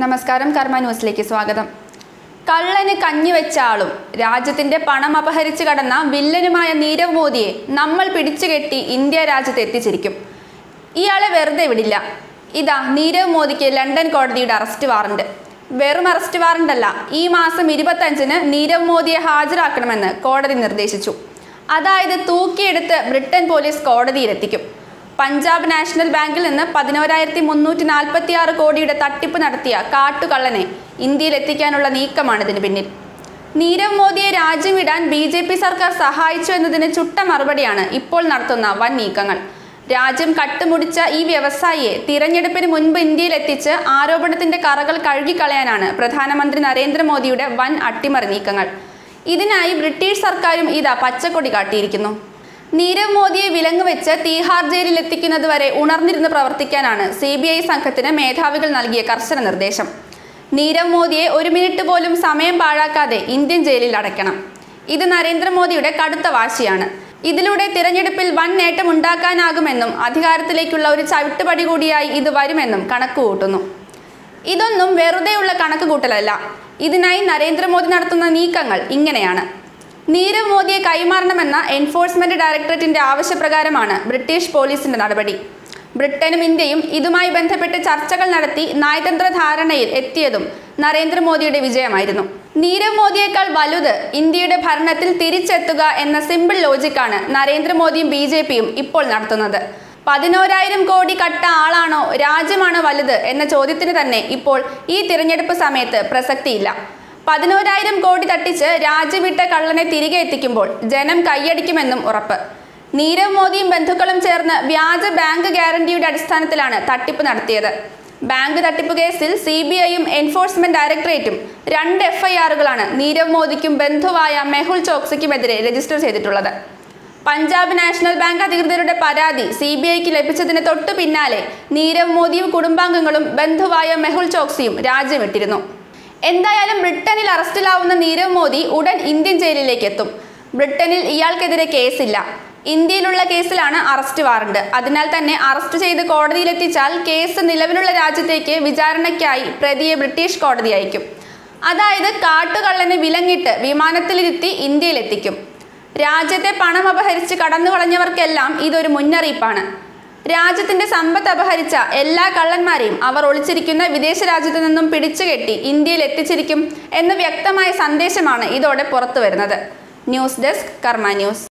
നമസ്കാരം കർമ്മ ന്യൂസിലേക്ക് സ്വാഗതം. കള്ളന് കഞ്ഞിവെച്ച ആളും രാജ്യത്തിന്റെ പണം അപഹരിച്ചു കടന്ന വില്ലനുമായ നീരവ് മോദിയെ നമ്മൾ പിടിച്ചുകെട്ടി ഇന്ത്യ രാജ്യത്ത് എത്തിച്ചിരിക്കും. ഇയാളെ വെറുതെ വിടില്ല. ഇതാ നീരവ് മോദിക്ക് ലണ്ടൻ കോടതിയുടെ അറസ്റ്റ് വാറണ്ട്. വെറും അറസ്റ്റ് വാറണ്ടല്ല ഈ മാസം ഇരുപത്തഞ്ചിന് നീരവ് മോദിയെ ഹാജരാക്കണമെന്ന് കോടതി നിർദ്ദേശിച്ചു. അതായത് തൂക്കിയെടുത്ത് ബ്രിട്ടൻ പോലീസ് കോടതിയിലെത്തിക്കും. പഞ്ചാബ് നാഷണൽ ബാങ്കിൽ നിന്ന് പതിനോരായിരത്തി മുന്നൂറ്റി നാൽപ്പത്തി ആറ് കോടിയുടെ തട്ടിപ്പ് നടത്തിയ കാട്ടുകള്ളനെ ഇന്ത്യയിൽ എത്തിക്കാനുള്ള നീക്കമാണ് ഇതിന് പിന്നിൽ. നീരവ് മോദിയെ രാജ്യം വിടാൻ ബി ജെ പി സർക്കാർ സഹായിച്ചു എന്നതിന് ചുട്ട മറുപടിയാണ് ഇപ്പോൾ നടത്തുന്ന വൻ നീക്കങ്ങൾ. രാജ്യം കട്ടുമുടിച്ച ഈ വ്യവസായിയെ തിരഞ്ഞെടുപ്പിന് മുൻപ് ഇന്ത്യയിൽ എത്തിച്ച് ആരോപണത്തിന്റെ കറകൾ കഴുകിക്കളയാനാണ് പ്രധാനമന്ത്രി നരേന്ദ്രമോദിയുടെ വൻ അട്ടിമറി നീക്കങ്ങൾ. ഇതിനായി ബ്രിട്ടീഷ് സർക്കാരും ഇതാ പച്ചക്കൊടി കാട്ടിയിരിക്കുന്നു. നീരവ് മോദിയെ വിലങ്ങുവെച്ച് തീഹാർ ജയിലിൽ എത്തിക്കുന്നതുവരെ ഉണർന്നിരുന്ന് പ്രവർത്തിക്കാനാണ് സി ബി ഐ സംഘത്തിന് മേധാവികൾ നൽകിയ കർശന നിർദ്ദേശം. നീരവ് മോദിയെ ഒരു മിനിറ്റ് പോലും സമയം പാഴാക്കാതെ ഇന്ത്യൻ ജയിലിൽ അടയ്ക്കണം. ഇത് നരേന്ദ്രമോദിയുടെ കടുത്ത വാശിയാണ്. ഇതിലൂടെ തിരഞ്ഞെടുപ്പിൽ വൻ നേട്ടം ഉണ്ടാക്കാനാകുമെന്നും അധികാരത്തിലേക്കുള്ള ഒരു ചവിട്ടുപടി കൂടിയായി ഇത് വരുമെന്നും കണക്കുകൂട്ടുന്നു. ഇതൊന്നും വെറുതെയുള്ള കണക്കുകൂട്ടലല്ല. ഇതിനായി നരേന്ദ്രമോദി നടത്തുന്ന നീക്കങ്ങൾ ഇങ്ങനെയാണ്. നീരവ് മോദിയെ കൈമാറണമെന്ന എൻഫോഴ്സ്മെന്റ് ഡയറക്ടറേറ്റിന്റെ ആവശ്യപ്രകാരമാണ് ബ്രിട്ടീഷ് പോലീസിന്റെ നടപടി. ബ്രിട്ടനും ഇന്ത്യയും ഇതുമായി ബന്ധപ്പെട്ട് ചർച്ചകൾ നടത്തി നയതന്ത്ര ധാരണയിൽ എത്തിയതും നരേന്ദ്രമോദിയുടെ വിജയമായിരുന്നു. നീരവ് മോദിയേക്കാൾ വലുത് ഇന്ത്യയുടെ ഭരണത്തിൽ തിരിച്ചെത്തുക എന്ന സിമ്പിൾ ലോജിക്കാണ് നരേന്ദ്രമോദിയും ബി ജെ പിയും ഇപ്പോൾ നടത്തുന്നത്. പതിനോരായിരം കോടി കട്ട ആളാണോ രാജ്യമാണോ വലുത് എന്ന ചോദ്യത്തിന് തന്നെ ഇപ്പോൾ ഈ തിരഞ്ഞെടുപ്പ് സമയത്ത് പ്രസക്തിയില്ല. പതിനോരായിരം കോടി തട്ടിച്ച് രാജ്യവിട്ട കള്ളനെ തിരികെ എത്തിക്കുമ്പോൾ ജനം കൈയടിക്കുമെന്നും ഉറപ്പ്. നീരവ് മോദിയും ബന്ധുക്കളും ചേർന്ന് വ്യാജ ബാങ്ക് ഗ്യാരണ്ടിയുടെ അടിസ്ഥാനത്തിലാണ് തട്ടിപ്പ് നടത്തിയത്. ബാങ്ക് തട്ടിപ്പ് കേസിൽ സി ബി ഐയും എൻഫോഴ്സ്മെന്റ് ഡയറക്ടറേറ്റും രണ്ട് എഫ്ഐആറുകളാണ് നീരവ് മോദിക്കും ബന്ധുവായ മെഹുൽ ചോക്സിക്കുമെതിരെ രജിസ്റ്റർ ചെയ്തിട്ടുള്ളത്. പഞ്ചാബ് നാഷണൽ ബാങ്ക് അധികൃതരുടെ പരാതി സി ബി ഐക്ക് ലഭിച്ചതിന് തൊട്ടു പിന്നാലെ നീരവ് മോദിയും കുടുംബാംഗങ്ങളും ബന്ധുവായ മെഹുൽ ചോക്സിയും രാജ്യം വിട്ടിരുന്നു എന്തായാലും ബ്രിട്ടനിൽ അറസ്റ്റിലാവുന്ന നീരവ് മോദി ഉടൻ ഇന്ത്യൻ ജയിലിലേക്ക് എത്തും ബ്രിട്ടനിൽ ഇയാൾക്കെതിരെ കേസില്ല. ഇന്ത്യയിലുള്ള കേസിലാണ് അറസ്റ്റ് വാറണ്ട്. അതിനാൽ തന്നെ അറസ്റ്റ് ചെയ്ത് കോടതിയിലെത്തിച്ചാൽ കേസ് നിലവിലുള്ള രാജ്യത്തേക്ക് വിചാരണയ്ക്കായി പ്രതിയെ ബ്രിട്ടീഷ് കോടതി അയക്കും. അതായത് കാട്ടുകള്ളനെ വിലങ്ങിട്ട് വിമാനത്തിലിരുത്തി ഇന്ത്യയിലെത്തിക്കും. രാജ്യത്തെ പണം അപഹരിച്ച് കടന്നുകളഞ്ഞവർക്കെല്ലാം ഇതൊരു മുന്നറിയിപ്പാണ്. രാജ്യത്തിന്റെ സമ്പത്ത് അപഹരിച്ച എല്ലാ കള്ളന്മാരെയും അവർ ഒളിച്ചിരിക്കുന്ന വിദേശ രാജ്യത്തു നിന്നും പിടിച്ചുകെട്ടി ഇന്ത്യയിൽ എത്തിച്ചിരിക്കും എന്ന വ്യക്തമായ സന്ദേശമാണ് ഇതോടെ പുറത്തു വരുന്നത് ന്യൂസ് ഡെസ്ക് കർമ്മ ന്യൂസ്.